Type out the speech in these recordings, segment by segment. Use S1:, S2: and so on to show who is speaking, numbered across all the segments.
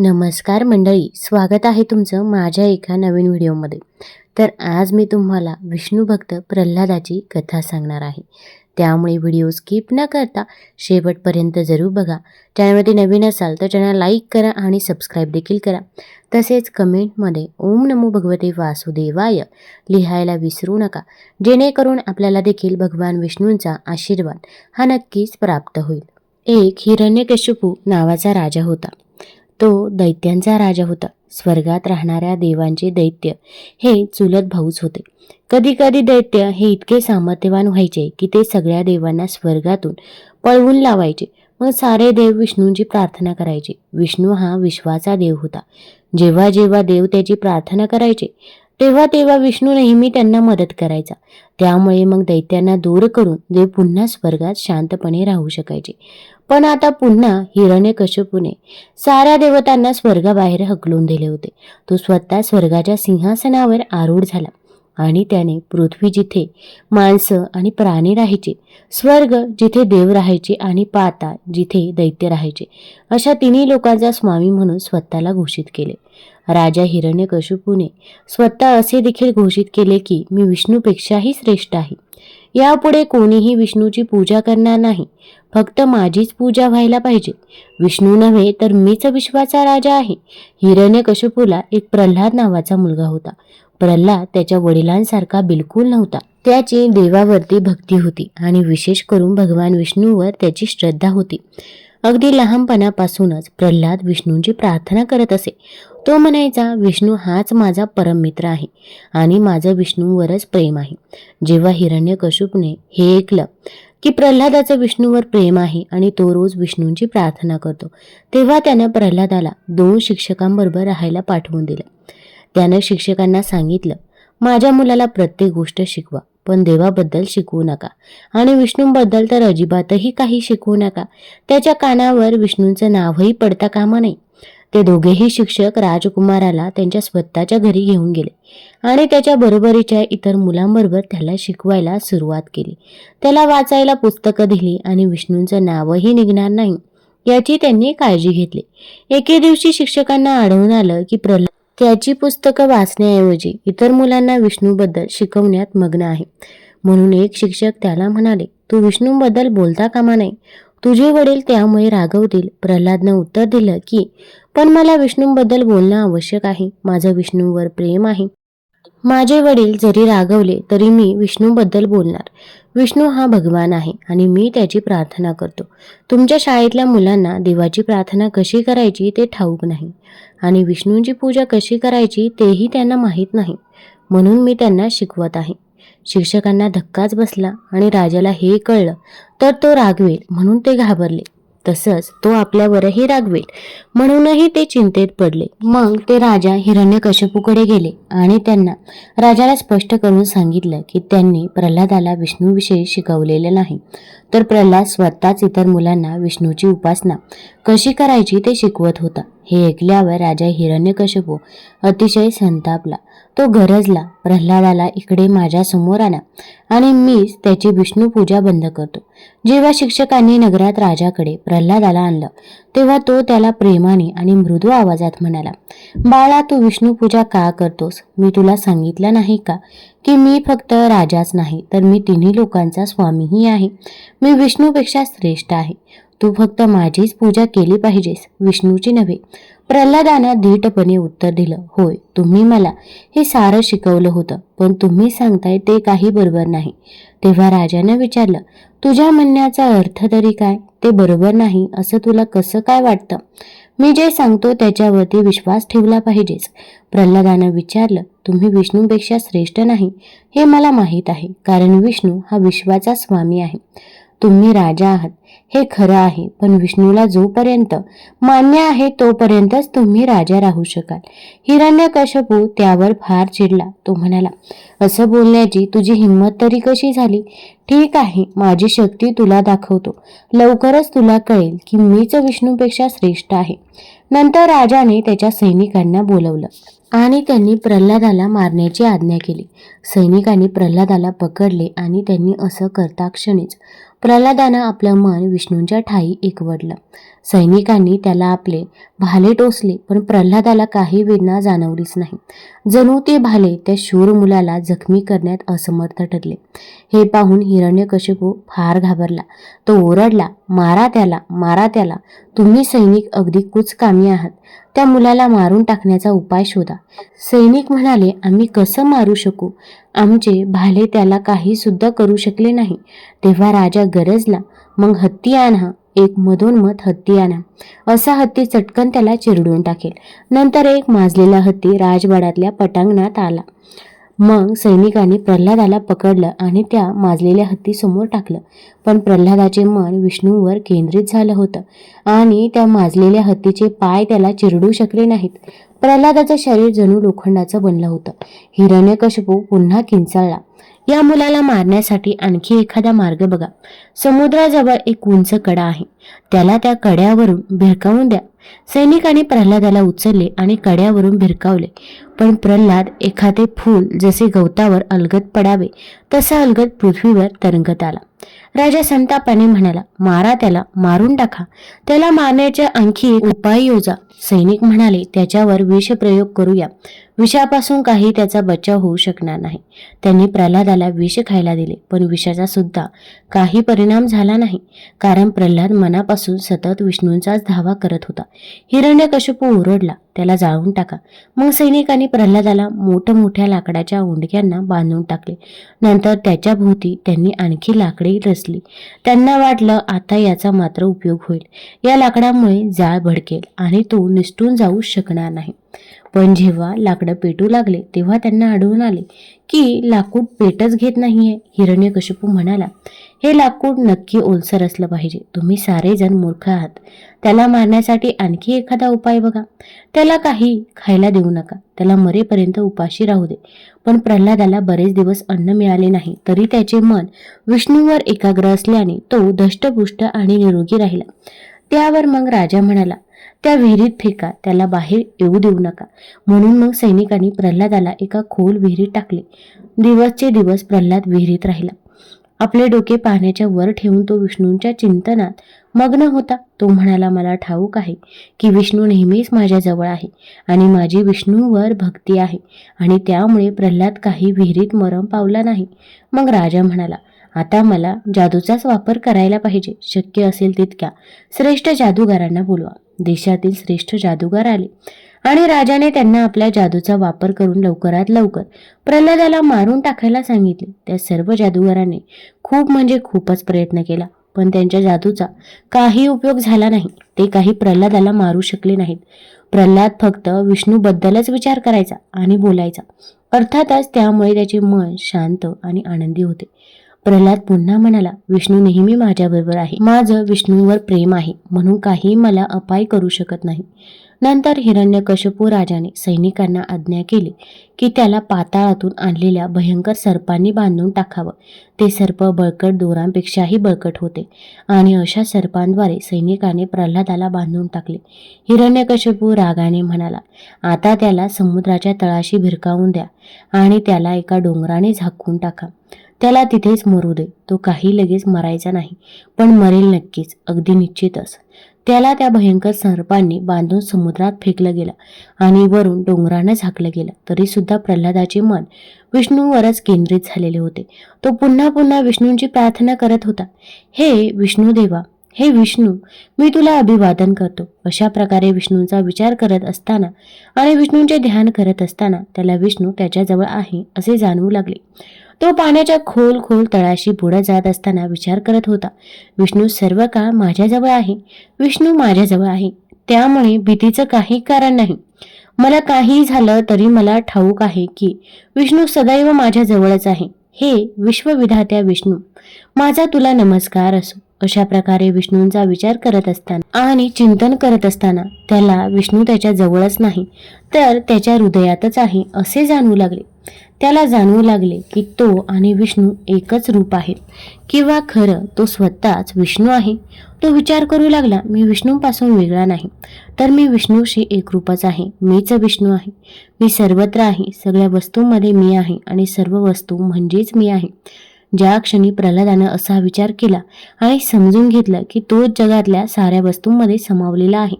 S1: नमस्कार मंडळी स्वागत आहे तुमचं माझ्या एका नवीन व्हिडिओमध्ये. तर आज मी तुम्हाला विष्णू भक्त प्रल्हादाची कथा सांगणार आहे. त्यामुळे व्हिडिओ स्किप न करता शेवटपर्यंत जरूर बघा. चॅनलमध्ये नवीन असाल तर चॅनल लाईक करा आणि सबस्क्राईब देखील करा. तसेच कमेंटमध्ये ओम नमो भगवते वासुदेवाय लिहायला विसरू नका. जेणेकरून आपल्याला देखील भगवान विष्णूंचा आशीर्वाद हा नक्कीच प्राप्त होईल. एक हिरण्यकशिपू नावाचा राजा होता. तो दैत्यांचा राजा होता. स्वर्गात राहणाऱ्या देवांचे दैत्य हे चुलत भाऊच होते. कधी कधी दैत्य हे इतके सामर्थ्यवान व्हायचे की ते सगळ्या देवांना स्वर्गातून पळवून लावायचे मग सारे देव विष्णूंची प्रार्थना करायचे. विष्णू हा विश्वाचा देव होता. जेव्हा जेव्हा देव त्याची प्रार्थना करायचे तेव्हा तेव्हा विष्णू नेहमी त्यांना मदत करायचा. त्यामुळे मग दैत्यांना दूर करून देव पुन्हा स्वर्गात शांतपणे राहू शकायचे. पण आता पुन्हा हिरण्यकश्यपूने साऱ्या देवतांना स्वर्गाबाहेर हकलून दिले होते. तो स्वतः स्वर्गाच्या सिंहासनावर आरूढ झाला आणि त्याने पृथ्वी जिथे माणसं आणि प्राणी राहायचे स्वर्ग जिथे देव राहायचे आणि पाता जिथे दैत्य राहायचे अशा तिन्ही लोकांचा स्वामी म्हणून स्वतःला घोषित केले. राजा हिरण्यकशिपूने स्वतः असे देखील घोषित केले की मी विष्णूपेक्षाही श्रेष्ठ आहे. यापुढे कोणीही विष्णूची पूजा करणार नाही. फक्त माझीच पूजा व्हायला पाहिजे. विष्णू नव्हे तर मीच विश्वाचा राजा आहे. हिरण्यकशिपूला एक प्रल्हाद नावाचा मुलगा होता. प्रल्हाद त्याच्या वडिलांसारखा बिलकुल नव्हता. त्याची देवावरती भक्ती होती आणि विशेष करून भगवान विष्णूवर त्याची श्रद्धा होती. अगदी लहानपणापासूनच प्रल्हाद विष्णूंची प्रार्थना करत असे. तो म्हणायचा विष्णू हाच माझा परममित्र आहे आणि माझं विष्णूवरच प्रेम आहे. जेव्हा हिरण्यकशिपूने हे ऐकलं की प्रल्हादाचं विष्णूवर प्रेम आहे आणि तो रोज विष्णूंची प्रार्थना करतो तेव्हा त्यानं प्रल्हादाला दोन शिक्षकांबरोबर राहायला पाठवून दिलं. त्यानं शिक्षकांना सांगितलं माझ्या मुलाला प्रत्येक गोष्ट शिकवा पण देवाबद्दल शिकवू नका आणि विष्णूंबद्दल तर अजिबातही काही शिकवू नका. त्याच्या कानावर विष्णूंचं नावही पडता कामा नये. ते दोघेही शिक्षक राजकुमाराला त्यांच्या स्वतःच्या घरी घेऊन गेले आणि त्याच्या बरोबरीच्या इतर मुलांबरोबर त्याला शिकवायला सुरुवात केली. त्याला वाचायला पुस्तकं दिली आणि विष्णूंचं नावही निघणार नाही याची त्यांनी काळजी घेतली. एके दिवशी शिक्षकांना आढळून आलं की प्रल्हाद त्याची पुस्तकं वाचण्याऐवजी इतर मुलांना विष्णूबद्दल शिकवण्यात मग्न आहे. म्हणून एक शिक्षक त्याला म्हणाले तू विष्णूबद्दल बोलता कामा नाही तुझे वडील त्यामुळे रागवतील. प्रल्हादनं उत्तर दिलं की पण मला विष्णूबद्दल बोलणं आवश्यक आहे. माझं विष्णूवर प्रेम आहे. माझे वडील जरी रागवले तरी मी विष्णूबद्दल बोलणार. विष्णू हा भगवान आहे आणि मी त्याची प्रार्थना करतो. तुमच्या शाळेतल्या मुलांना देवाची प्रार्थना कशी करायची ते ठाऊक नाही. आणि विष्णूंची पूजा कशी करायची तेही त्यांना माहीत नाही. म्हणून मी त्यांना शिकवत आहे. शिक्षकांना धक्काच बसला आणि राजाला हे कळलं तर तो रागवेल म्हणून ते घाबरले. तसंच तो आपल्यावरही रागवेल. म्हणूनही ते चिंतेत पडले. मग ते राजा हिरण्यकशिपूकडे गेले आणि त्यांना राजाला स्पष्ट करून सांगितलं की त्यांनी प्रल्हादाला विष्णूविषयी शिकवलेलं नाही. तर प्रल्हाद स्वतःच इतर मुलांना विष्णूची उपासना कशी करायची ते शिकवत होता. हे ऐकल्यावर राजा हिरण्यकशिपू अतिशय संतापला. तो गरजला. प्रल्हादाला इकडे माझ्यासमोर आणा. आणि मीच त्याची विष्णू पूजा बंद करतो. जेव्हा शिक्षकांनी नगरात राजाकडे प्रल्हादाला आणलं तेव्हा तो त्याला प्रेमाने आणि मृदू आवाजात म्हणाला बाळा तू विष्णू पूजा का करतोस? मी तुला सांगितलं नाही का की मी फक्त राजाच नाही तर मी तिन्ही लोकांचा स्वामीही आहे. मी विष्णूपेक्षा श्रेष्ठ आहे. तू फक्त माझीच पूजा केली पाहिजेस विष्णूची नव्हे. प्रल्हादानं धीटपणे उत्तर दिलं होय तुम्ही मला हे सारं शिकवलं होतं पण तुम्ही सांगताय ते काही बरोबर नाही. तेव्हा राजानं विचारलं तुझ्या म्हणण्याचा अर्थ तरी काय? ते बरोबर नाही असं तुला कसं काय वाटतं? मी जे सांगतो त्याच्यावरती विश्वास ठेवला पाहिजेच. प्रल्हादानं विचारलं तुम्ही विष्णूपेक्षा श्रेष्ठ नाही हे मला माहीत आहे कारण विष्णू हा विश्वाचा स्वामी आहे. तुम्ही राजा आहात हे खरं आहे पण विष्णूला जोपर्यंत मान्य आहे तोपर्यंतच तुम्ही राजा राहू शकाल. हिरण्यकशपू त्यावर फार चिडला. तो म्हणाला असं बोलण्याची तुझी हिंमत तरी कशी झाली? ठीक आहे माझी शक्ती तुला दाखवतो. लवकरच तुला कळेल की मीच विष्णूपेक्षा श्रेष्ठ आहे. नंतर राजाने त्याच्या सैनिकांना बोलवलं आणि त्यांनी प्रल्हादाला मारण्याची आज्ञा केली. सैनिकांनी प्रल्हादाला पकडले आणि त्यांनी असं करता क्षणीच प्रल्हादानं आपलं मन विष्णूंच्या ठाई एकवडलं. सैनिकांनी त्याला आपले भाले टोचले पण प्रल्हादाला काही वेदना जाणवलीच नाही. जणू ते भाले त्या शूर मुलाला जखमी करण्यात असमर्थ ठरले. हे पाहून हिरण्यकशिपू फार घाबरला. तो ओरडला मारा त्याला मारा त्याला. तुम्ही सैनिक अगदी कुचकामी आहात. त्या मुलाला मारून टाकण्याचा उपाय शोधा. सैनिक म्हणाले आम्ही कसं मारू शकू? आमचे भाले त्याला काही सुद्धा करू शकले नाही. तेव्हा राजा गरजला. मग हत्ती आणा एक मधोन्मध हत्ती आणा. असा हत्ती चटकन त्याला चिरडून टाकेल. नंतर एक माजलेला हत्ती राजवाड्यातल्या पटांगणात आला. मग सैनिकांनी प्रल्हादाला पकडलं आणि त्या माजलेल्या हत्तीसमोर टाकलं. पण प्रल्हादाचे मन विष्णूवर केंद्रित झालं होतं आणि त्या माजलेल्या हत्तीचे पाय त्याला चिरडू शकले नाहीत. प्रल्हादाचं शरीर जणू लोखंडाचं बनलं होतं. हिरण्यकशपू पुन्हा किंचाळला. या मुलाला मारण्यासाठी आणखी एखादा मार्ग बघा. समुद्राजवळ एक उंच कडा आहे. त्याला त्या कड्यावरून भिरकावून द्या. सैनिकाने प्रल्हादाला उचलले आणि कड्यावरून भिरकावले. पण प्रल्हाद एखादे फूल जसे गवतावर अलगद पडावे तसा अलगत पृथ्वीवर तरंगत आला. राजा संतापाने म्हणाला मारा त्याला मारून टाका. त्याला मारण्याच्या आणखी एक उपाय योजा. सैनिक म्हणाले त्याच्यावर विषप्रयोग करूया. विषापासून काही त्याचा बचाव होऊ शकणार नाही. त्यांनी प्रल्हादाला विष खायला दिले पण विषाचा सुद्धा काही परिणाम झाला नाही कारण प्रल्हाद मनापासून सतत विष्णूंचाच धावा करत होता. हिरण्यकशिपू ओरडला त्याला जाळून टाका. मग सैनिकांनी प्रल्हादाला मोठमोठ्या लाकडाच्या ओंडक्यांना बांधून टाकले. नंतर त्याच्या भोवती त्यांनी आणखी लाकडे रचली. त्यांना वाटलं आता याचा मात्र उपयोग होईल. या लाकडामुळे जाळ भडकेल आणि तो निसटून जाऊ शकणार नाही. पण जेव्हा लाकडं पेटू लागले तेव्हा त्यांना आढळून आले की लाकूड पेटच घेत नाहीये. हिरण्यकशिपू म्हणाला हे लाकूड नक्की ओलसर असलं पाहिजे. तुम्ही सारेजण मूर्ख आहात. त्याला मारण्यासाठी आणखी एखादा उपाय बघा. त्याला काही खायला देऊ नका. त्याला मरेपर्यंत उपाशी राहू दे. पण प्रल्हादाला बरेच दिवस अन्न मिळाले नाही. तरी त्याचे मन विष्णूवर एकाग्र असल्याने तो धष्टपुष्ट आणि निरोगी राहिला. त्यावर मग राजा म्हणाला त्या विहिरीत फेका त्याला बाहेर येऊ देऊ नका. म्हणून मग सैनिकांनी प्रल्हादाला एका खोल विहिरीत टाकले. दिवसचे दिवस प्रल्हाद विहिरीत राहिला. आपले डोके पाहण्याच्या वर ठेवून तो विष्णूंच्या चिंतनात मग्न होता. तो म्हणाला मला ठाऊक आहे की विष्णू नेहमीच माझ्याजवळ आहे आणि माझी विष्णूवर भक्ती आहे आणि त्यामुळे प्रल्हाद काही विहिरीत मरम पावला नाही. मग राजा म्हणाला आता मला जादूचाच वापर करायला पाहिजे. शक्य असेल तितक्या. श्रेष्ठ जादूगारांना बोलवा. देशातील श्रेष्ठ जादूगार आले. आणि राजाने त्यांना आपल्या जादूचा वापर करून लवकरात लवकर प्रल्हादाला मारून टाकायला सांगितले. त्या सर्व जादूगारांनी खूप म्हणजे खूपच प्रयत्न केला. पण त्यांच्या जादूचा काही उपयोग झाला नाही. ते काही प्रल्हादाला मारू शकले नाहीत. प्रल्हाद फक्त विष्णूबद्दलच विचार करायचा आणि बोलायचा. अर्थातच त्यामुळे त्याचे मन शांत आणि आनंदी होते. प्रल्हाद पुन्हा म्हणाला विष्णू नेहमी माझ्याबरोबर आहे. माझं विष्णूवर प्रेम आहे म्हणून काही मला अपाय करू शकत नाही. नंतर हिरण्यकशपू राजाने सैनिकांना आज्ञा केली की त्याला पाताळातून आणलेल्या भयंकर सर्पांनी बांधून टाकावं. ते सर्प बळकट दोरांपेक्षाही बळकट होते आणि अशा सर्पांद्वारे सैनिकाने प्रल्हादाला बांधून टाकले. हिरण्यकशपू रागाने म्हणाला आता त्याला समुद्राच्या तळाशी भिरकावून द्या आणि त्याला एका डोंगराने झाकून टाका. तिथेच मरू दे. तो काही लगेच मरायचा नाही पण मरेल नक्कीच अगदी निश्चितच. त्याला त्या भयंकर सर्पांनी बांधून समुद्रात फेकलं गेलं आणि वरून डोंगरानं झाकलं गेलं. तरी सुद्धा प्रल्हादाचे मन विष्णूवरच केंद्रित झालेले होते. तो पुन्हा पुन्हा विष्णूंची प्रार्थना करत होता. हे विष्णुदेवा हे विष्णू मी तुला अभिवादन करतो. अशा प्रकारे विष्णूंचा विचार करत असताना आणि विष्णूंचे ध्यान करत असताना त्याला विष्णू त्याच्याजवळ आहे असे जाणवू लागले. तो पाण्याच्या खोल खोल तळाशी पुढे जात असताना विचार करत होता विष्णू सर्व काळ माझ्याजवळ आहे. विष्णू माझ्याजवळ आहे. त्यामुळे भीतीचं काही कारण नाही. मला काही झालं तरी मला ठाऊक आहे की विष्णू सदैव माझ्याजवळच आहे. हे विश्वविधात्या विष्णू. माझा तुला नमस्कार असो. अशा प्रकारे विष्णूंचा विचार करत असताना आणि चिंतन करत असताना त्याला विष्णू त्याच्या जवळच नाही तर त्याच्या हृदयातच आहे असे जाणू लागले. त्याला जाणवू लागले की तो आणि विष्णू एकच रूप आहेत किंवा खरं तो स्वतःच विष्णू आहे? तो विचार करू लागला मी विष्णूपासून वेगळा नाही. तर मी विष्णूशी एकरूपच आहे. मीच विष्णू आहे. मी सर्वत्र आहे. सगळ्या वस्तूंमध्ये मी आहे आणि सर्व वस्तू म्हणजेच मी आहे. ज्या क्षणी प्रल्हादानं असा विचार केला आणि समजून घेतलं की तोच जगातल्या साऱ्या वस्तूंमध्ये समावलेला आहे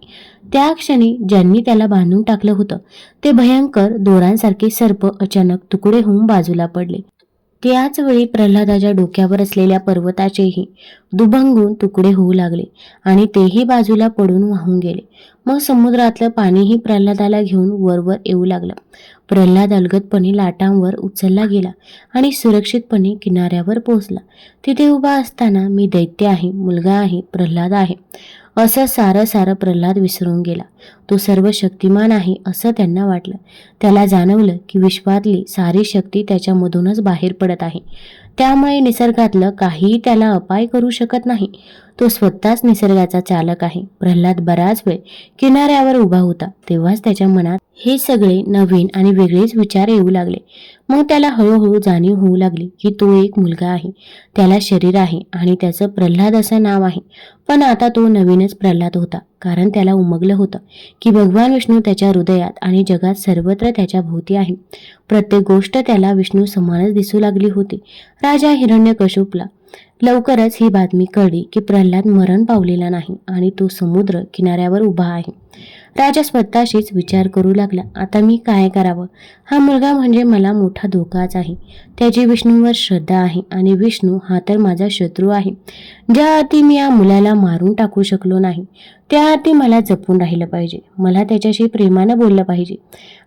S1: त्या क्षणी ज्यांनी त्याला बांधून टाकलं होतं ते भयंकर दोरांसारखे सर्प अचानक तुकडे होऊन बाजूला पडले. त्याच वेळी प्रल्हादाच्या डोक्यावर असलेल्या पर्वताचेही दुभंगून तुकडे होऊ लागले आणि तेही बाजूला पडून वाहून गेले. मग समुद्रातलं पाणीही प्रल्हादाला घेऊन वरवर येऊ लागलं. प्रल्हाद अलगदपणे लाटांवर उचलला गेला आणि सुरक्षितपणे किनाऱ्यावर पोहोचला. तिथे उभा असताना मी दैत्य आहे मुलगा आहे प्रल्हाद आहे असं सारं सारं प्रल्हाद विसरून गेला. तो सर्व शक्तिमान आहे असं त्यांना वाटलं. त्याला जाणवलं की विश्वातली सारी शक्ती त्याच्यामधूनच बाहेर पडत आहे. त्यामुळे निसर्गातलं काहीही त्याला अपाय करू शकत नाही. तो स्वतःच निसर्गाचा चालक आहे. प्रल्हाद बराच वेळ किनाऱ्यावर उभा होता. तेव्हाच त्याच्या मनात हे सगळे नवीन आणि वेगळेच विचार येऊ लागले. मग त्याला हळूहळू जाणीव होऊ लागली की तो एक मुलगा आहे. त्याला शरीर आहे आणि त्याचं प्रल्हाद असं नाव आहे. पण आता तो नवीनच प्रल्हाद होता. कारण त्याला उमगलं होतं की भगवान विष्णू त्याच्या हृदयात आणि जगात सर्वत्र त्याच्या भोवती आहे. प्रत्येक गोष्ट त्याला विष्णू समानच दिसू लागली होती. राजा हिरण्यकश्यपला लवकरच ही बातमी कळली की प्रल्हाद मरण पावलेला नाही आणि तो समुद्र किनाऱ्यावर उभा आहे. राजा स्वतःशीच विचार करू लागला आता मी काय करावं? हा मुलगा म्हणजे मला मोठा धोकाच आहे. त्याची विष्णूवर श्रद्धा आहे आणि विष्णू हा तर माझा शत्रू आहे. ज्या अर्थी मी या मुलाला मारून टाकू शकलो नाही त्या अर्थी मला जपून राहिलं पाहिजे. मला त्याच्याशी प्रेमानं बोललं पाहिजे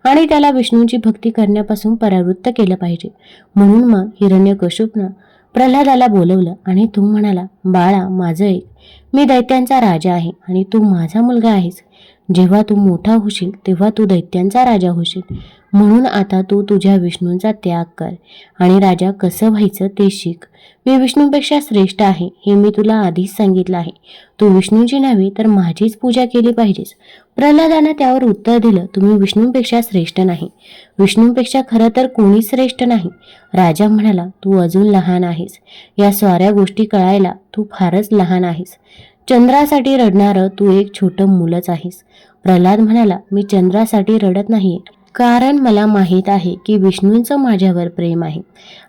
S1: आणि त्याला विष्णूची भक्ती करण्यापासून परावृत्त केलं पाहिजे. म्हणून मग हिरण्यकश्यपनं प्रल्हादाला बोलवलं आणि तू म्हणाला बाळा माझं एक. मी दैत्यांचा राजा आहे आणि तू माझा मुलगा आहेस. जेव्हा तू मोठा होशील तेव्हा तू दैत्यांचा राजा होशील. म्हणून आता तू तुझ्या विष्णूंचा त्याग कर आणि राजा कसं व्हायचं ते शिक. मी विष्णूपेक्षा श्रेष्ठ आहे हे मी तुला आधीच सांगितलं आहे. तू विष्णूची नव्हे तर माझीच पूजा केली पाहिजेस. प्रल्हादानं त्यावर उत्तर दिलं तुम्ही विष्णूपेक्षा श्रेष्ठ नाही. विष्णूपेक्षा खरं तर कोणीच श्रेष्ठ नाही? राजा म्हणाला तू अजून लहान आहेस. या साऱ्या गोष्टी कळायला तू फारच लहान आहेस. चंद्रासाठी रडणारं तू एक छोटं मुलंच आहेस. प्रल्हाद म्हणाला मी चंद्रासाठी रडत नाहीये. कारण मला माहीत आहे की विष्णूंचं माझ्यावर प्रेम आहे.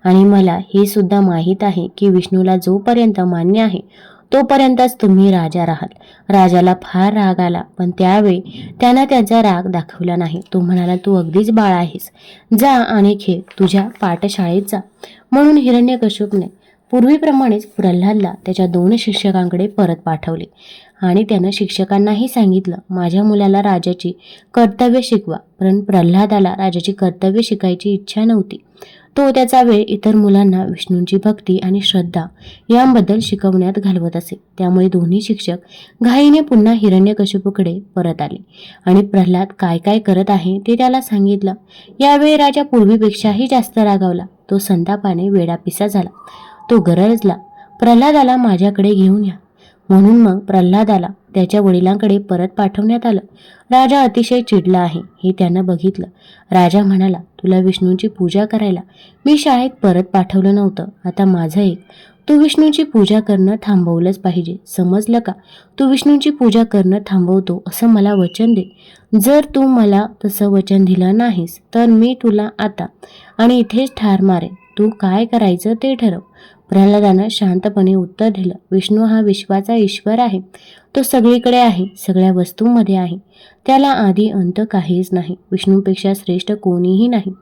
S1: आणि मला हे सुद्धा माहीत आहे की विष्णूला जोपर्यंत मान्य आहे तोपर्यंतच तुम्ही राजा राहाल. राजाला फार राग आला पण त्यावेळी त्यानं त्याचा राग दाखवला नाही. तो म्हणाला तू अगदीच बाळ आहेस. जा आणि खेळ. तुझ्या पाठशाळेत जा. म्हणून हिरण्यकश्यपने पूर्वीप्रमाणेच प्रल्हादला त्याच्या दोन शिक्षकांकडे परत पाठवले. आणि त्यानं शिक्षकांनाही सांगितलं माझ्या मुलाला राजाची कर्तव्य शिकवा पण प्रल्हादाला राजाची कर्तव्य शिकायची इच्छा नव्हती. तो त्याचा वेळ इतर मुलांना विष्णूंची भक्ती आणि श्रद्धा यांबद्दल शिकवण्यात घालवत असे. त्यामुळे दोन्ही शिक्षक घाईने पुन्हा हिरण्यकशिपूकडे परत आले. आणि प्रल्हाद काय काय करत आहे ते त्याला सांगितलं. यावेळी राजा पूर्वीपेक्षाही जास्त रागावला. तो संतापाने वेडापिसा झाला. तो गरजला. प्रल्हादाला माझ्याकडे घेऊन या. म्हणून मग प्रल्हादाला त्याच्या वडिलांकडे परत पाठवण्यात आलं. राजा अतिशय चिडला आहे हे त्यानं बघितलं. राजा म्हणाला तुला विष्णूंची पूजा करायला. मी शाळेत परत पाठवलं नव्हतं आता माझं एक. तू विष्णूची पूजा करणं थांबवलंच पाहिजे. समजलं का? तू विष्णूची पूजा करणं थांबवतो असं मला वचन दे. जर तू मला तसं वचन दिलं नाहीस तर मी तुला आता आणि इथेच ठार मारेन. तू काय करायचं ते ठरव. प्रल्हादानं शांतपणे उत्तर दिलं विष्णू हा विश्वाचा ईश्वर आहे. तो सगळीकडे आहे सगळ्या वस्तूंमध्ये आहे. त्याला आधी अंत काहीच नाही. विष्णूपेक्षा श्रेष्ठ कोणीही नाही.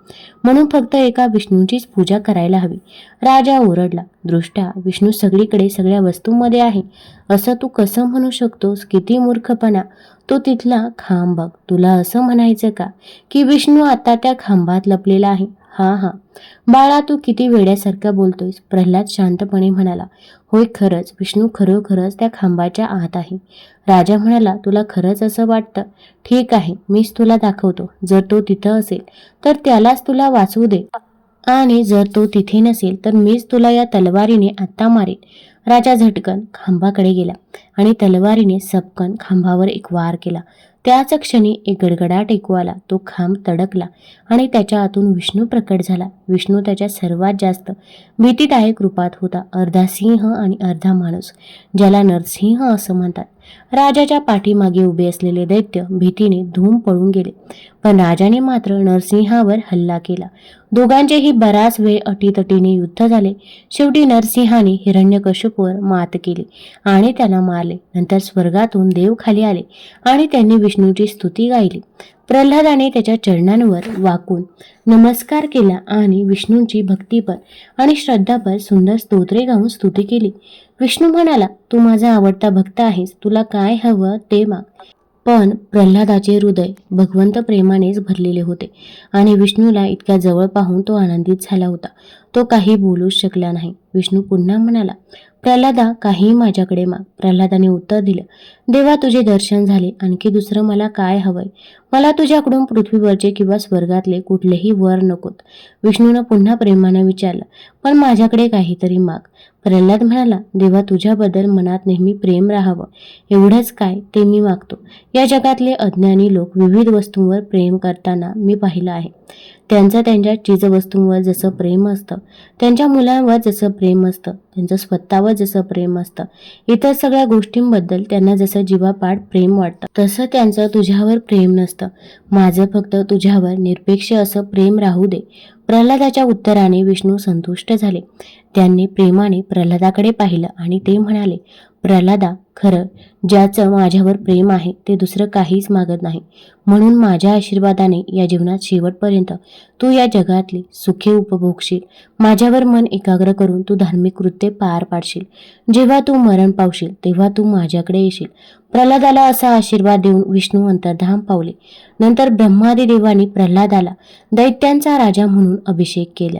S1: म्हणून फक्त एका विष्णूचीच पूजा करायला हवी. राजा ओरडला दृष्टा विष्णू सगळीकडे सगळ्या वस्तूंमध्ये आहे. असं तू कसं म्हणू शकतोस? किती मूर्खपणा. तो तिथला खांब बघ. तुला असं म्हणायचं का? की विष्णू आता त्या खांबात लपलेला आहे. हा हा. बाळा तू किती वेड्यासारखं बोलतोयस. प्रल्हाद शांतपणे म्हणाला होय खरंच. विष्णू खरोखरच त्या खांबाच्या आत आहे. राजा म्हणाला तुला खरंच असं वाटतं? ठीक आहे. मीच तुला दाखवतो. जर तो तिथं असेल तर त्यालाच तुला वाचवू दे. आणि जर तो तिथे नसेल तर मीच तुला या तलवारीने आत्ता मारेन. राजा झटकन खांबाकडे गेला आणि तलवारीने सपकन खांबावर एक वार केला. त्याच क्षणी एक गडगडाट ऐकू आला. तो खांब तडकला आणि त्याच्या आतून विष्णू प्रकट झाला. विष्णू त्याच्या सर्वात जास्त भीतीदायक रूपात होता. अर्धा सिंह आणि अर्धा माणूस ज्याला नरसिंह असं म्हणतात. राजाच्या पाठीमागे उभे असलेले दैत्य भीतीने धूम पळून गेले. पण राजाने मात्र नरसिंहावर हल्ला केला. दोघांचेही बराच वेळ अटीतटीने युद्ध झाले. शेवटी नरसिंहाने हिरण्यकश्यपूवर मात केली आणि त्याला मारले. नंतर स्वर्गातून देव खाली आले आणि त्यांनी विष्णूची स्तुती गायली. प्रल्हादाने त्याच्या चरणांवर वाकून नमस्कार केला आणि विष्णूंची भक्तीपर आणि श्रद्धापर सुंदर स्तोत्रे गाऊन स्तुती केली. विष्णू म्हणाला तू माझा आवडता भक्त आहेस तुला काय हवं ते माग. पण प्रल्हादाचे हृदय भगवंत प्रेमानेच भरलेले होते आणि विष्णूला इतक्या जवळ पाहून तो आनंदित झाला होता. तो काही बोलूच शकला नाही. विष्णू पुन्हा म्हणाला प्रल्हादा काही माझ्याकडे माग. प्रल्हादाने उत्तर दिलं देवा तुझे दर्शन झाले. आणखी दुसरं मला काय हवंय? मला तुझ्याकडून पृथ्वीवरचे किंवा स्वर्गातले कुठलेही वर नकोत. विष्णूनं पुन्हा प्रेमानं विचारलं पण माझ्याकडे काहीतरी माग. प्रल्हाद म्हणाला देवा तुझ्याबद्दल मनात नेहमी प्रेम राहावं. एवढंच काय ते मी मागतो. या जगातले अज्ञानी लोक विविध वस्तूंवर प्रेम करताना मी पाहिलं आहे. त्यांचं त्यांच्या चीजवस्तूंवर जसं प्रेम असतं त्यांच्या मुलांवर जसं प्रेम असतं त्यांचं स्वतःवर जसं प्रेम असतं इतर सगळ्या गोष्टींबद्दल त्यांना जसं जीवापाड प्रेम वाटतं तसं त्यांचं तुझ्यावर प्रेम नसतं. माझं फक्त तुझ्यावर निरपेक्ष असं प्रेम राहू दे. प्रल्हादाच्या उत्तराने विष्णू संतुष्ट झाले. त्यांनी प्रेमाने प्रल्हादाकडे पाहिलं आणि ते म्हणाले प्रल्हादा खरं ज्याचं माझ्यावर प्रेम आहे ते दुसरं काहीच मागत नाही. म्हणून माझ्या आशीर्वादाने या जीवनात शेवटपर्यंत तू या जगातली सुखे उपभोगशील. माझ्यावर मन एकाग्र करून तू धार्मिक कृत्ये पार पाडशील. जेव्हा तू मरण पावशील तेव्हा तू माझ्याकडे येशील. प्रल्हादाला असा आशीर्वाद देऊन विष्णू अंतर्धाम पावले. नंतर ब्रह्मादी देवानी प्रल्हादाला दैत्यांचा राजा म्हणून अभिषेक केला.